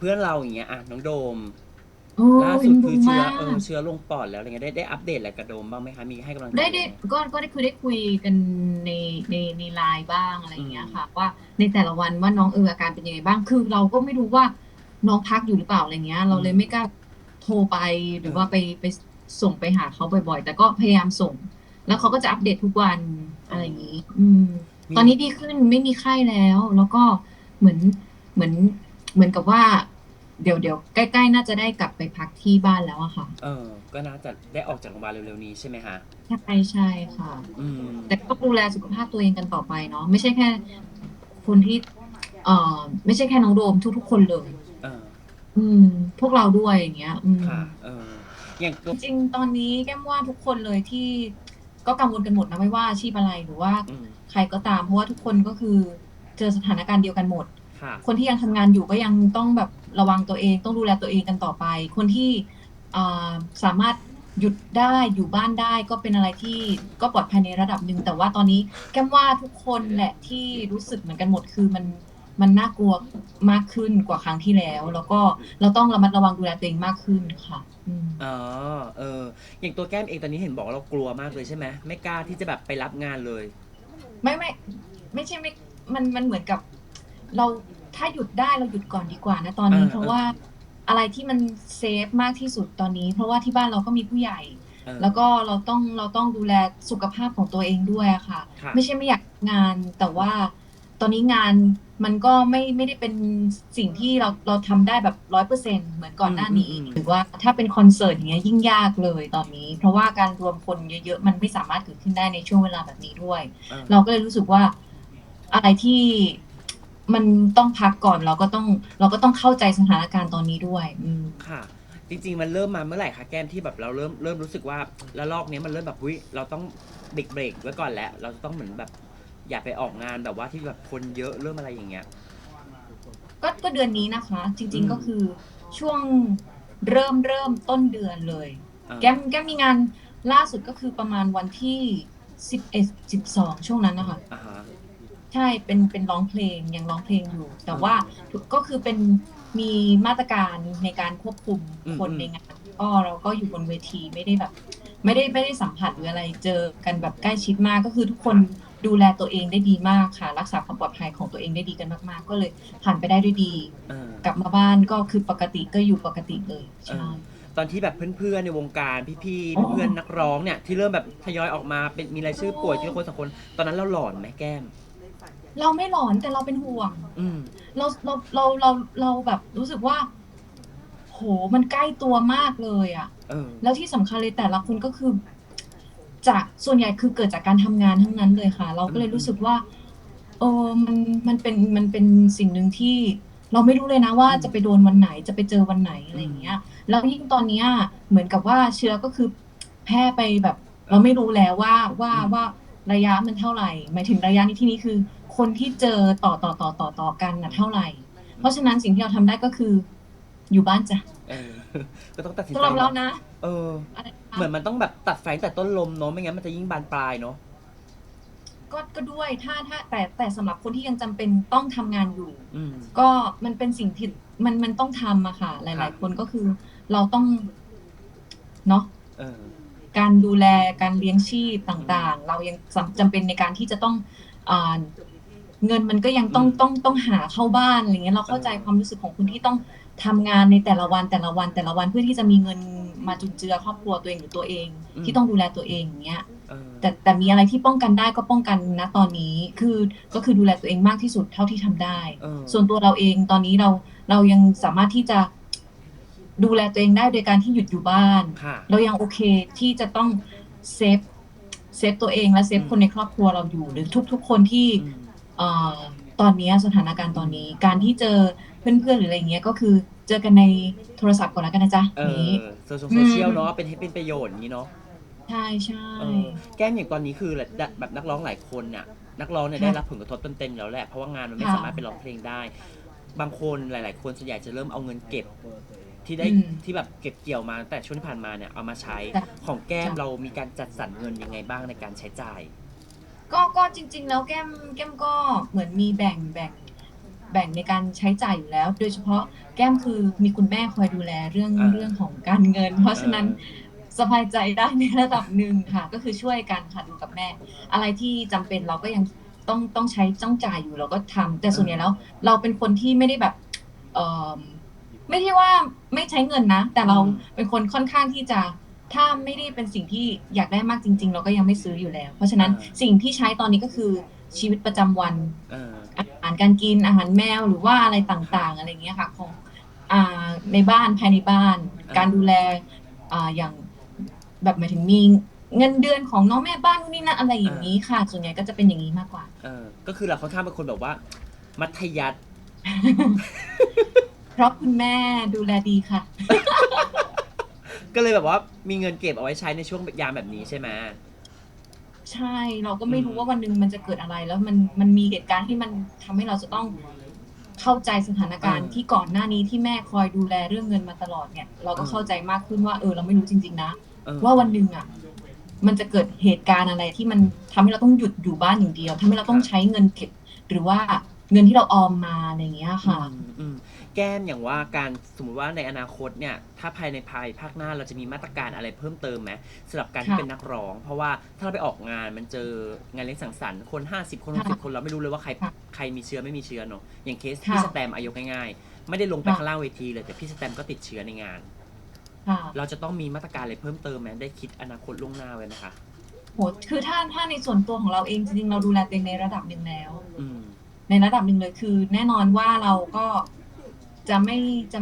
เพื่อนเราอย่างเงี้ยอะน้องโดม โอ้ล่าเป็สุนดบุคือญเชื้อมากเออเชื้อลงปอดแล้วอะไรเงี้ยได้ได้อัปเดตอะไรกับโดมบ้างไหมคะมีให้กำลังใจได้ได้ยังงก็ก็ได้คือได้คุยกันในในในไลน์บ้างอะไรอย่างเงี้ยค่ะ ว่าในแต่ละวันว่าน้องเอออาการเป็นยังไงบ้างคือเราก็ไม่รู้ว่าน้องพักอยู่หรือเปล่าอะไรเงี้ย เราเลยไม่กล้าโทรไปหรือว่าไปไปส่งไปหาเขาบ่อยๆ แต่ก็พยายามส่ง แล้วเขาก็จะอัปเดตทุกวันอะไรอย่างงี้ อืมตอนนี้ดีขึ้นไม่มีไข้แล้ว แล้วก็เหมือนเหมือนเหมือนกับว่า เดี๋ยวเดี๋ยวใกล้ๆ น่าจะได้กลับไปพักที่บ้านแล้วอะค่ะ เออ ก็น่าจะได้ออกจากโรงพยาบาลเร็วๆนี้ใช่ไหมคะใช่ใช่ค่ะ อืม แต่ก็ดูแลสุขภาพตัวเองกันต่อไปเนาะไม่ใช่แค่ คนที่ เอ่อ ไม่ใช่แค่น้องโดมทุกๆคนเลย เออ อืม พวกเราด้วยอย่างเงี้ย อืม ค่ะ เออ อย่างตัว จริงๆตอนนี้แก้มว่าทุกคนเลยที่ก็กังวลกันหมดนะไม่ว่าอาชีพอะไรหรือว่าอืม ใครก็ตามเพราะว่าทุกคนก็คือเจอสถานการณ์เดียวกันหมด ค่ะ คนที่ยังทำงานอยู่ก็ยังต้องแบบระวังตัวเอง ต้องดูแลตัวเองกันต่อไป คนที่อ่าสามารถหยุดได้อยู่บ้านได้ก็เป็นอะไรที่ก็ปลอดภัยในระดับหนึ่งแต่ว่าตอนนี้แก้มว่าทุกคนแหละที่รู้สึกเหมือนกันหมดคือมันมันน่ากลัวมากขึ้นกว่าครั้งที่แล้ว แล้วก็เราต้องระมัดระวังดูแลตัวเองมากขึ้นค่ะอืม อ๋อเออ อย่างตัวแก้มเองตอนนี้เห็นบอกว่าเรากลัวมากเลยใช่ไหมไม่กล้าที่จะแบบไปรับงานเลย ไม่ไม่ไม่ใช่ไม่ มันมันเหมือนกับ เราถ้าหยุดได้เราหยุดก่อนดีกว่านะตอนนี้อ่าเพราะว่าอะไรที่มันเซฟมากที่สุดตอนนี้ เพราะว่าที่บ้านเราก็มีผู้ใหญ่ เออแล้วก็เราต้องเราต้องดูแลสุขภาพของตัวเองด้วยอะค่ะ ค่ะ ไม่ใช่ไม่อยากงานแต่ว่าตอนนี้งานมันก็ไม่ไม่ได้เป็นสิ่งที่เราเราทำได้แบบร้อยเปอร์เซ็นเหมือนก่อนหน้านี้ อืมอืมอืมหรือว่าถ้าเป็นคอนเสิร์ตอย่างเงี้ยยิ่งยากเลยตอนนี้ เพราะว่าการรวมคนเยอะๆ มันไม่สามารถเกิดขึ้นได้ในช่วงเวลาแบบนี้ด้วย เออ เราก็เลยรู้สึกว่าอะไรที่ มันต้องพักก่อนเราก็ต้องเราก็ต้องเข้าใจสถานการณ์ตอนนี้ด้วย อืม ค่ะ จริง ๆ มันเริ่มมาเมื่อไหร่คะแก้มที่แบบเราเริ่มเริ่มรู้สึกว่าแล้วลอกเนี้ยมันเริ่มแบบวิเราต้องเบรกเบรกไว้ก่อนแล้ว เราจะต้องเหมือนแบบอย่าไปออกงานแบบว่าที่แบบคนเยอะเริ่มอะไรอย่างเงี้ย ก็ก็เดือนนี้นะคะ จริง อืม ๆก็คือช่วงเริ่มเริ่มต้นเดือนเลย อ่าแก้มแก้มมีงานล่าสุดก็คือประมาณวันที่สิบเอ็ดสิบสองช่วงนั้นนะคะ อ่าฮะ ใช่เป็นเป็นร้องเพลงยังร้องเพลงอยู่ แต่ว่าก็คือเป็นมีมาตรการในการควบคุมอืมคนอืมในงานก็เราก็อยู่บนเวทีไม่ได้แบบ ไม่ได้ไม่ได้สัมผัสหรืออะไรเจอกันแบบใกล้ชิดมากก็คือทุกคนดูแลตัวเองได้ดีมากค่ะ รักษาความปลอดภัยของตัวเองได้ดีกันมากๆ ก็เลยผ่านไปได้ด้วยดีเออกลับมาบ้านก็คือปกติก็อยู่ปกติเลยใช่เออตอนที่แบบเพื่อนๆในวงการพี่อ๋อๆเพื่อนๆนักร้องเนี่ยที่เริ่มแบบทยอยออกมาเป็นมีรายชื่อป่วยทีละคนสองคน ตอนนั้นเราหลอนไหมแก้ม เราไม่หลอนแต่เราเป็นห่วง อืม เราเราเราเราเราแบบรู้สึกว่า โหมันใกล้ตัวมากเลยอะเออ แล้วที่สำคัญเลยแต่ละคนก็คือ จากส่วนใหญ่คือเกิดจากการทำงานทั้งนั้นเลยค่ะ เราก็เลยรู้สึกว่าเออมันมันเป็นมันเป็นสิ่งหนึ่งที่ เราไม่รู้เลยนะว่าอืมจะไปโดนวันไหนจะไปเจอวันไหนอะไรอย่างเงี้ย แล้วยิ่งตอนเนี้ยเหมือนกับว่าเชื้อก็คือแพร่ไปแบบ เราไม่รู้แล้วว่าว่าอืมว่าระยะมันเท่าไหร่หมายถึงระยะในที่นี้คือ คนที่เจอต่อต่อต่อต่อต่อกันน่ะเท่าไหร่ เพราะฉะนั้นสิ่งที่เราทำได้ก็คือ อยู่บ้านจ้ะเออก็ต้องตัดสินสำใจหรับเรานะเอออะไรนะเหมือนมันต้องแบบตัดไฟตั้งแต่ต้นลมเนาะไม่งั้นมันจะยิ่งบานปลายเนาะก็ก็ด้วยถ้าถ้าแต่แต่สำหรับคนที่ยังจำเป็นต้องทำงานอยู่อืมก็มันเป็นสิ่งที่มันมันต้องทำอะค่ะหครัลายบๆคนก็คือเราต้องเนาะเออการดูแลการเลี้ยงชีพต่าง ๆ เรายังจำจำเป็นในการที่จะต้องอ่า เงินมันก็ยังต้องอืมต้องต้องหาเข้าบ้านอะไรเงี้ยเราเข้าใจเออความรู้สึกของคุณที่ต้องทำงานในแต่ละวันแต่ละวันแต่ละวันเพื่อที่จะมีเงินมาจุนเจือครอบครัวตัวเองหรือตัวเอง ที่ต้องดูแลตัวเองอย่างเงี้ยเออแต่แต่มีอะไรที่ป้องกันได้ก็ป้องกันนะตอนนี้คือก็คือดูแลตัวเองมากที่สุดเท่าที่ทำได้เออส่วนตัวเราเองตอนนี้เราเรายังสามารถที่จะดูแลตัวเองได้โดยการที่หยุดอยู่บ้านค่ะเรายังโอเคที่จะต้องเซฟเซฟตัวเองและเซฟอืมคนในครอบครัวเราอยู่ หรือทุก ๆ คนที่อืม เอ่อตอนนี้สถานการณ์ตอนนี้ การที่เจอเพื่อนๆหรืออะไรเงี้ยก็คือเจอกันในโทรศัพท์ก่อนแล้วกันนะจ๊ะเอนี้อโซเชียลโซเชียลเนาะเป็นให้เป็นประโยชน์อย่างนี้เนาะใช่ใช่ เออแก้มอย่างตอนนี้คือแบบนักร้องหลายคนน่ะ นักร้องเนี่ยค่ะได้รับผลกระทบเต็มๆแล้วแหละเพราะว่างานมันไม่ค่ะสามารถไปร้องเพลงได้ บางคนหลาย ๆ คนส่วนใหญ่จะเริ่มเอาเงินเก็บที่ได้อืมที่แบบเก็บเกี่ยวมาตั้งแต่ช่วงที่ผ่านมาเนี่ยเอามาใช้จ้ะของแก้มจ้ะ เรามีการจัดสรรเงินยังไงบ้างในการใช้จ่าย ก็ก็จริง ๆ แล้วแก้มแก้มก็เหมือนมีแบ่งแบ่งแบ่งในการใช้จ่ายอยู่แล้ว โดยเฉพาะแก้มคือมีคุณแม่คอยดูแลเรื่องอ่า เรื่องของการเงิน เพราะฉะนั้นสบายใจได้ในระดับหนึ่งค่ะ ก็คือช่วยกันค่ะดูกับแม่ อะไรที่จำเป็นเราก็ยังต้องต้องใช้ต้องจ่ายอยู่เราก็ทำแต่ส่วนใหญ่แล้ว เราเป็นคนที่ไม่ได้แบบเออไม่ใช่ว่าไม่ใช้เงินนะ แต่เราเป็นคนค่อนข้างที่จะ ถ้าไม่ได้เป็นสิ่งที่อยากได้มากจริง ๆ เราก็ยังไม่ซื้ออยู่แล้ว เพราะฉะนั้นสิ่งที่ใช้ตอนนี้ก็คือชีวิตประจำวันเอออาหารการกินอาหารแมวหรือว่าอะไรต่างๆ อะไรอย่างเงี้ยค่ะของอ่าในบ้านภายในบ้านอ่าการดูแลอ่าอย่างแบบหมายถึงมีเงินเดือนของน้องแม่บ้านนู่นนี่นั่นอะไรอย่างนี้ค่ะ ส่วนใหญ่ก็จะเป็นอย่างนี้มากกว่าเออก็คือเราค่อนข้างเป็นคนแบบว่า มัธยัสถ์เพราะคุณแม่ดูแลดีค่ะ ก็เลยแบบว่ามีเงินเก็บเอาไว้ใช้ในช่วงยามแบบนี้ใช่ไหม ใช่เราก็ไม่รู้อืมว่าวันหนึ่งมันจะเกิดอะไร แล้วมันมันมีเหตุการณ์ที่มันทำให้เราจะต้องเข้าใจสถานการณ์ที่ก่อนหน้านี้ที่แม่คอยดูแลเรื่องเงินมาตลอดเนี่ย เราก็เข้าใจมากขึ้นว่าเออเราไม่รู้จริง ๆ นะ เออว่าวันหนึ่งอะ มันจะเกิดเหตุการณ์อะไรที่มันทำให้เราต้องหยุดอยู่บ้านอย่างเดียวทำให้เราต้องใช้เงินเก็บ หรือว่า เงินที่เราออมมาอะไรอย่างเงี้ยค่ะ อืมอืมแก้มอย่างว่าการสมมติว่าในอนาคตเนี่ย ถ้าภายในภายภาคหน้าเราจะมีมาตรการอะไรเพิ่มเติมไหมสำหรับการที่ค่ะเป็นนักร้อง เพราะว่าถ้าเราไปออกงานมันเจองานเลี้ยงสังสรรค์คน 50 คน ค่ะ60 คนเราไม่รู้เลยว่าใครค่ะใครมีเชื้อไม่มีเชื้อเนอะอย่างเคสค่ะพี่สแตมอายุง่ายๆ ไม่ได้ลงไปค่ะ ข้างล่างเวทีเลยแต่พี่สแตมก็ติดเชื้อในงาน ค่ะ เราจะต้องมีมาตรการอะไรเพิ่มเติมไหมได้คิดอนาคตล่วงหน้าไว้ไหมคะโหคือถ้าถ้าในส่วนตัวของเราเองจริงๆเราดูแลตัวเองในระดับหนึ่งแล้ว อืม ในระดับหนึ่งเลยคือ แน่นอนว่าเราก็จะไม่จะ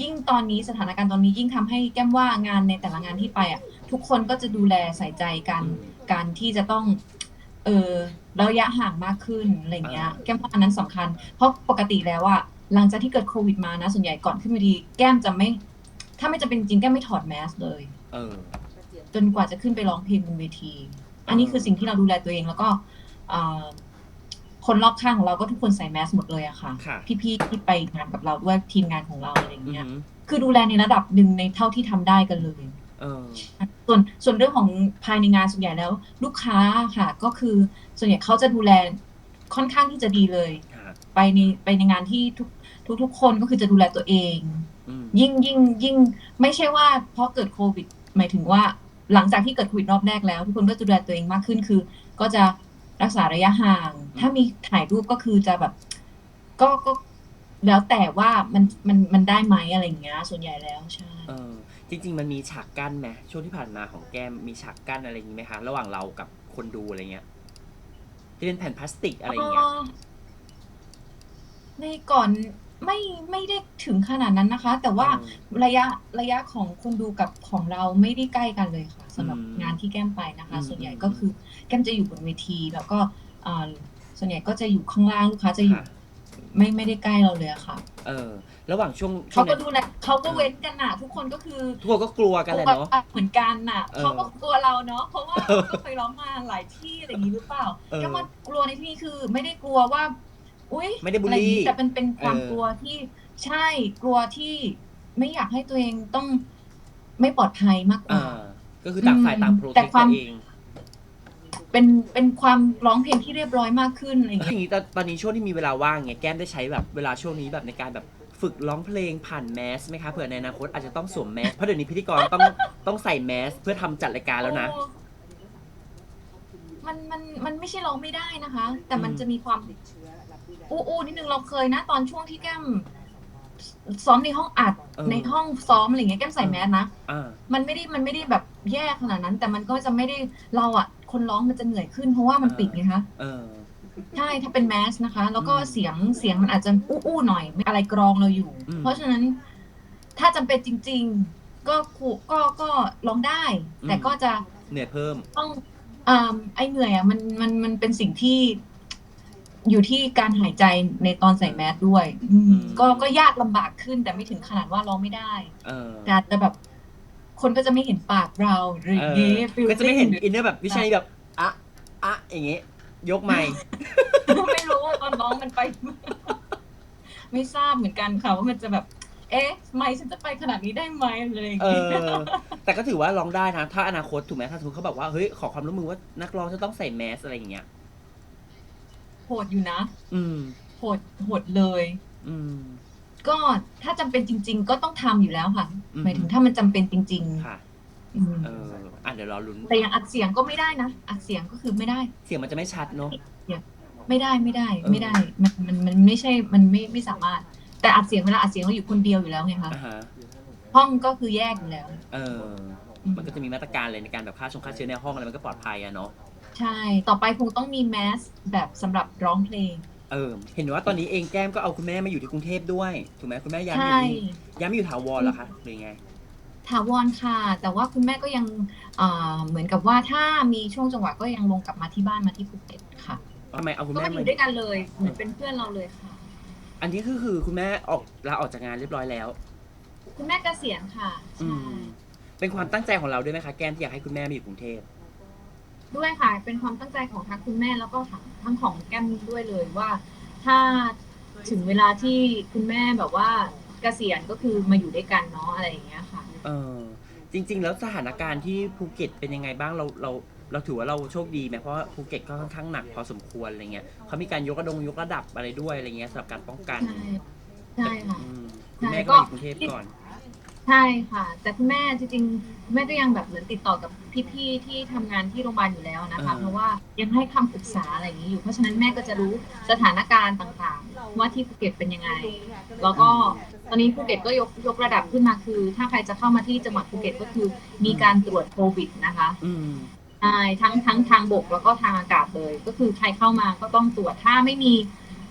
ยิ่งตอนนี้สถานการณ์ตอนนี้ยิ่งทำให้แก้มว่างานในแต่ละงานที่ไปอะ ทุกคนก็จะดูแลใส่ใจกันอืมการที่จะต้อง เออระยะห่างมากขึ้นอะไรเงี้ยอ่าแก้มว่าอันนั้นสำคัญ เพราะปกติแล้วอะหลังจากที่เกิดโควิดมานะ ส่วนใหญ่ก่อนขึ้นเวทีแก้มจะไม่ ถ้าไม่จะเป็นจริงแก้มไม่ถอดแมสเลยเออจนกว่าจะขึ้นไปร้องเพลงบนเวที อันนี้คือสิ่งที่เราดูแลตัวเองแล้วก็อ่า คนรอบข้างของเราก็ทุกคนใส่แมสหมดเลยอะค่ะ ค่ะ พี่ๆที่ไปงานกับเราด้วยทีมงานของเราอะไรอืเงี้ยมคือดูแลในระดับหนึ่งในเท่าที่ทำได้กันเลย เออ ส่วนส่วนเรื่องของภายในงานส่วนใหญ่แล้ว ลูกค้าค่ะ ก็คือส่วนใหญ่เขาจะดูแลค่อนข้างที่จะดีเลย ค่ะ ไปในไปในงานที่ทุกทุกทุกคนก็คือจะดูแลตัวเอง อืมยิ่งยิ่งยิ่งไม่ใช่ว่าเพราะเกิดโควิด หมายถึงว่าหลังจากที่เกิดโควิดรอบแรกแล้ว ทุกคนก็จะดูแลตัวเองมากขึ้นคือ ก็จะ รักษาระยะห่าง ถ้ามีถ่ายรูปก็คือจะแบบ ก็ก็แล้วแต่ว่ามันมันมันได้ไหมอะไรอย่างเงี้ย ส่วนใหญ่แล้วใช่ เออ จริง ๆ มันมีฉากกั้นไหมช่วงที่ผ่านมาของแก้มมีฉากกั้นอะไรอย่างนี้ไหมคะระหว่างเรากับคนดูอะไรเงี้ยที่เป็นแผ่นพลาสติกอะไรอย่างเงี้ย ในก่อน ไม่ไม่ได้ถึงขนาดนั้นนะคะ แต่ว่าอืม ระยะระยะของคนดูกับของเราไม่ได้ใกล้กันเลยค่ะสำหรับอืมงานที่แก้มไปนะคะ อืมส่วนใหญ่ก็คือแก้มจะอยู่บนเวที แล้วก็อ่าส่วนใหญ่ก็จะอยู่ข้างล่างลูกค้าจะอยู่ค่ะ ไม่ไม่ได้ใกล้เราเลยอะค่ะเออ ระหว่างช่วงช่เขาวงก็นั้น ดูแลเขาก็เว้นกันน่ะทุกคนก็คือทุกคนก็กลัวกันแหละเนาะ เหมือนกันน่ะเออเขาก็กลัวเราเนาะเพราะว่าเราก็เคยร้องมาหลายที่อะไรอย่างนี้หรือเปล่าเออ แก้มว่ากลัวในที่นี้คือ ไม่ได้กลัวว่า อุ้ยไม่ได้บูลอะไรอย่างลี่นี้แต่เป็นเป็นความเออกลัวที่ใช่กลัวที่ไม่อยากให้ตัวเองต้องไม่ปลอดภัยมากกอ่าว่าก็คือต่างฝ่ายต่างโปรแต่เทคควาตัมวเองเป็นเป็นความร้องเพลงที่เรียบร้อยมากขึ้นอะไรอย่างทีเงี้ยนี้ตอนตอนนี้ช่วงที่มีเวลาว่างเงี้ยแก้มได้ใช้แบบเวลาช่วงนี้แบบในการแบบฝึกร้องเพลงผ่านแมสไหมคะเผื่อในอนาคตอาจจะต้องสวมแมสเพราะเดี๋ยวนี้พิธีกรต้องต้องใส่แมสเพื่อทำจัดรายการแล้วนะโอ้ มันมันมันไม่ใช่ร้องไม่ได้นะคะ แต่มันอืมจะมีความอู้อู้นิดนึงเราเคยนะ ตอนช่วงที่แก้มซ้อมในห้องอัดเออในห้องซ้อมอะไรเงี้ยแก้มใส่แมสนะอ่ามันไม่ได้มันไม่ได้แบบแย่ขนาดนั้น แต่มันก็จะไม่ได้เราอะคนร้องมันจะเหนื่อยขึ้นเพราะว่ามันอ่าปิดไงคะเออ ใช่ถ้าเป็นแมสนะคะ แล้วก็อืมเสียงเสียงมันอาจจะอู้อู้หน่อยไม่อะไรกรองเราอยู่ อืมเพราะฉะนั้น ถ้าจำเป็นจริง ๆ ก็ครูก็ก็ร้องได้ แต่ก็จะ เหนื่อยเพิ่ม ต้อง อ่าไอเหนื่อยอะมันมันมันเป็นสิ่งที่ อยู่ที่การหายใจในตอนใส่แมสด้วย อืม อืม ก็ก็ยากลำบากขึ้น แต่ไม่ถึงขนาดว่าร้องไม่ได้ เออแต่อาจจะแบบ คนก็จะไม่เห็นปากเราหรืออย่างเองี้อฟีลก็จะไม่เห็นลิ่งอินเนอร์แบบวิชัยแบบอะอะอย่างงี้ยกไมค์ไม่รู้ว่าตอนร้องมันไป ไม่ทราบเหมือนกันค่ะว่ามันจะแบบ เอ๊ะไม่ฉันจะไปขนาดนี้ได้ไหมอะไรอย่างเอเงี้ย อ แต่ก็ถือว่าร้องได้นะถ้าอนาคตถูกไหมถ้าสมมติเขาแบบว่าเฮ้ยขอความร่วมมือว่านักร้องจะต้องใส่แมสอะไรอย่างเงี้ย โหดอยู่นะ อืม โหด โหดเลย อืม ก็ถ้าจำเป็นจริง ๆ ก็ต้องทำอยู่แล้วค่ะ อืม หมายถึงถ้ามันจำเป็นจริงค่ะ ๆอืมเอออะเดี๋ยวรอลุ้น แต่อย่างอัดเสียงก็ไม่ได้นะ อัดเสียงก็คือไม่ได้ เสียงมันจะไม่ชัดเนอะ ไม่ได้ไม่ได้เออไม่ได้ มันมันมันไม่ใช่ มันไม่ไม่สามารถ แต่อัดเสียงเวลาอัดเสียงเราอยู่คนเดียวอยู่แล้วไงคะอ่าฮะห้องก็คือแยกอยู่แล้ว เออ มันก็จะมีมาตรการเลยในการแบบฆ่าชงฆ่าเชื้อในห้องอะไรมันก็ปลอดภัยอะเนาะ ใช่ ต่อไปคงต้องมีแมสแบบสำหรับร้องเพลง เออ เห็นว่าตอนนี้เองแก้มก็เอาคุณแม่มาอยู่ที่กรุงเทพด้วย ถูกไหมคุณแม่ย้ายมาอใช่ยู่นี่ย้ายมาอยู่ถาวรเหรอคะหรือไง ถาวรค่ะ แต่ว่าคุณแม่ก็ยังอ่าเหมือนกับว่าถ้ามีช่วงจังหวะก็ยังลงกลับมาที่บ้านมาที่ภูเก็ตค่ะ ทำไมเอาคุณก็แม่มาอมายู่ด้วยกันเลย เหมือนเป็นเพื่อนเราเลยค่ะ อันนี้ก็คือคุณแม่ออกลาออกจากงานเรียบร้อยแล้ว คุณแม่เกษียณค่ะอืใช่ม เป็นความตั้งใจของเราด้วยไหมคะแก้มที่อยากให้คุณแม่มาอยู่กรุงเทพ ด้วยค่ะ เป็นความตั้งใจของทั้งคุณแม่แล้วก็ทั้งทั้งของแก้มด้วยเลยว่า ถ้าถึงเวลาที่คุณแม่แบบว่าเกษียณก็คือมาอยู่ด้วยกันเนาะอะไรอย่างเงี้ยค่ะ เออจริง ๆ แล้วสถานการณ์ที่ภูเก็ตเป็นยังไงบ้างเราเรา เราถือว่าเราโชคดีไหมเพราะว่าภูเก็ตก็ค่อนข้างหนักพอสมควรอะไรเงี้ยเขามีการยกระดงยกระดับอะไรด้วยอะไรเงี้ยสำหรับการป้องกันใช่ใช่ค่ะอืมคุณแม่ใช่ก็ก็มาอยู่กรุงเทพก่อน ใช่ค่ะ แต่คุณแม่จริงๆคุณแม่ก็ยังแบบเหมือนติดต่อกับพี่ๆที่ทำงานที่โรงพยาบาลอยู่แล้วนะคะอ่า เพราะว่ายังให้คำปรึกษาอะไรอย่างนี้อยู่เพราะฉะนั้นแม่ก็จะรู้สถานการณ์ต่างๆ ว่าที่ภูเก็ตเป็นยังไง แล้วก็ตอนนี้ภูเก็ตก็ยกยกระดับขึ้นมาคือ ถ้าใครจะเข้ามาที่จังหวัดภูเก็ตก็คือมีการตรวจโควิดนะคะ อืม ใช่ทั้งทั้งทางบกแล้วก็ทางอากาศเลย ก็คือใครเข้ามาก็ต้องตรวจถ้าไม่มี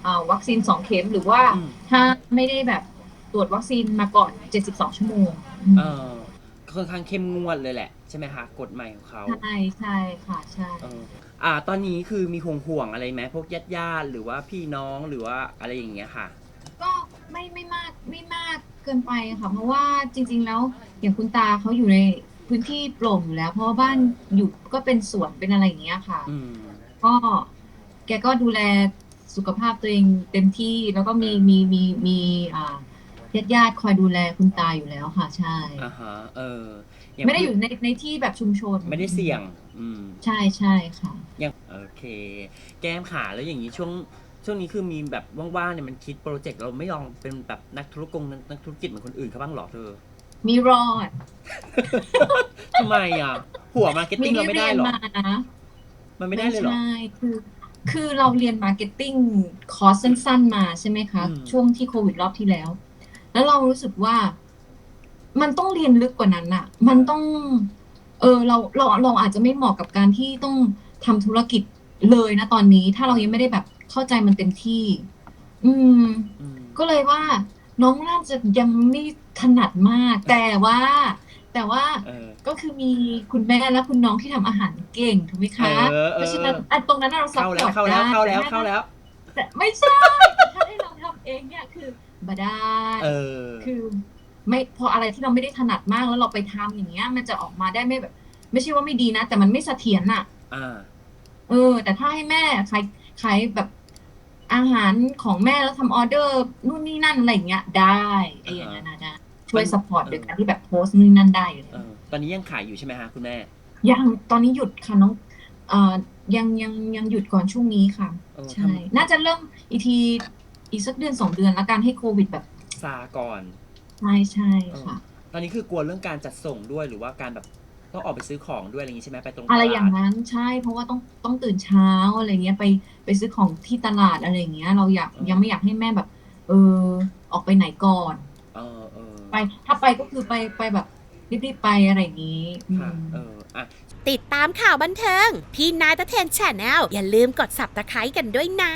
เอ่อวัคซีนสองเข็มหรือว่าอืมถ้าไม่ได้แบบตรวจวัคซีนมาก่อน 72 ชั่วโมงอืมเออค่อนข้างเข้มงวดเลยแหละ ใช่ไหมคะกฎใหม่ของเขาใช่ใช่ค่ะใช่เอออ่า ตอนนี้คือมีห่วงห่วงๆอะไรไหมพวกญาติญาติๆหรือว่าพี่น้องหรือว่าอะไรอย่างเงี้ยค่ะ ก็ไม่ไม่มากไม่มากเกินไปค่ะ เพราะว่าจริง ๆ แล้วอย่างคุณตาเขาอยู่ใน พื้นที่โปร่งอยู่แล้ว เพราะว่าบ้านอยู่ก็เป็นสวนเป็นอะไรอย่างเงี้ยค่ะ อืม ก็แกก็ดูแลสุขภาพตัวเองเต็มที่แล้วก็มีมีมีมีอ่าญาติญาติๆคอยดูแลคุณตาอยู่แล้วค่ะ ใช่ อ่าฮะ เออไม่ได้อยู่ในในที่แบบชุมชนไม่ได้เสี่ยง อืม ใช่ใช่ค่ะ ยังโอเค แก้มขาแล้วอย่างนี้ช่วงช่วงนี้คือมีแบบว่างๆเนี่ยมันคิดโปรเจกต์เราไม่ลองเป็นแบบนักธุรกงนักธุรกิจเหมือนคนอื่นเขาบ้างเหรอเธอ มีรอดทำไมอะ หัวมาร์เก็ตติ้งเราไม่ได้หรอมานะมันไม่ได้เลยเหรอ ใช่คือคือเราเรียนมาร์เก็ตติ้งคอร์สสั้นๆมาใช่ไหมคะ อืม ช่วงที่โควิดรอบที่แล้ว แล้วเรารู้สึกว่า มันต้องเรียนลึกกว่านั้นอะมันต้อง เออเราเราเราอาจจะไม่เหมาะกับการที่ต้องทำธุรกิจเลยนะตอนนี้ ถ้าเรายังไม่ได้แบบเข้าใจมันเต็มที่ อืม อืมก็เลยว่า น้องน่าจะยังไม่ถนัดมาก แต่ว่า แต่ว่าเออ ก็คือมีคุณแม่และคุณน้องที่ทำอาหารเก่งถูกไหมคะ เออเออ เพราะฉะนั้นอะตรงนั้นเราซัพเข้าพแล้อวร์ตเข้าแล้วได้เข้าแล้วเข้าแล้วเข้าแล้ว แต่ไม่ใช่ถ้าให้เราทำเองเนี่ยคือบ่ได้ เออ คือไม่พออะไรที่เราไม่ได้ถนัดมากแล้วเราไปทำอย่างเงี้ย มันจะออกมาได้ไม่แบบ ไม่ใช่ว่าไม่ดีนะ แต่มันไม่เสถียรน่ะ อ่า เออ แต่ถ้าให้แม่ขายขายแบบ อาหารของแม่แล้วทำออเดอร์นู่นนี่นั่นอะไรอย่างเงี้ยได้ไอ้อย่างนั้นนะได้ช่วยมันสปอร์ตโดยการที่แบบโพสต์นู่นนนั่นได้อยู่เอแล้วอตอนนี้ยังขายอยู่ใช่ไหมฮะคุณแม่ ยังตอนนี้หยุดค่ะน้องเอ่อยังยังยังหยุดก่อนช่วงนี้ค่ะ เออใช่น่าจะเริ่มอีกทีอีกสักเดือนสองเดือนแล้วกันให้โควิดแบบซาก่อน ใช่ใช่ค่ะ ตอนนี้คือกลัวเรื่องการจัดส่งด้วยหรือว่าการแบบ ต้องออกไปซื้อของด้วยอะไรอย่างงี้ใช่ไหมไปตรงอะไรตอย่างลาดนั้นใช่ เพราะว่าต้องต้องตื่นเช้าอะไรเงี้ยไปไปซื้อของที่ตลาดอะไรอย่างเงี้ย เราอยากอืมยังไม่อยากให้แม่แบบ เออ ออกไปไหนก่อน เออเออไป ถ้าไปก็คือไปไปแบบรีบๆไปอะไรอย่างงี้อืค่ะ ม เอออะ ติดตามข่าวบันเทิง พี่นายตะเทนแชนแนลอย่าลืมกด subscribe กันด้วยนะ